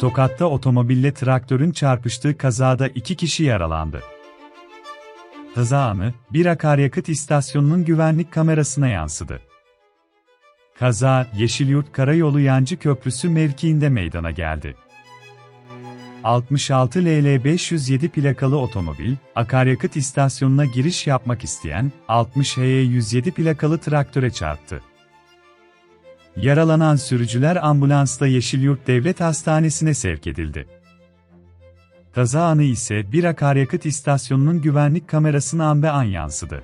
Tokat'ta otomobille traktörün çarpıştığı kazada iki kişi yaralandı. Kaza anı, bir akaryakıt istasyonunun güvenlik kamerasına yansıdı. Kaza, Yeşilyurt Karayolu Yancı Köprüsü mevkiinde meydana geldi. 66 LL 507 plakalı otomobil, akaryakıt istasyonuna giriş yapmak isteyen 60 HY 107 plakalı traktöre çarptı. Yaralanan sürücüler ambulansla Yeşilyurt Devlet Hastanesi'ne sevk edildi. Kaza anı ise bir akaryakıt istasyonunun güvenlik kamerasına an be an yansıdı.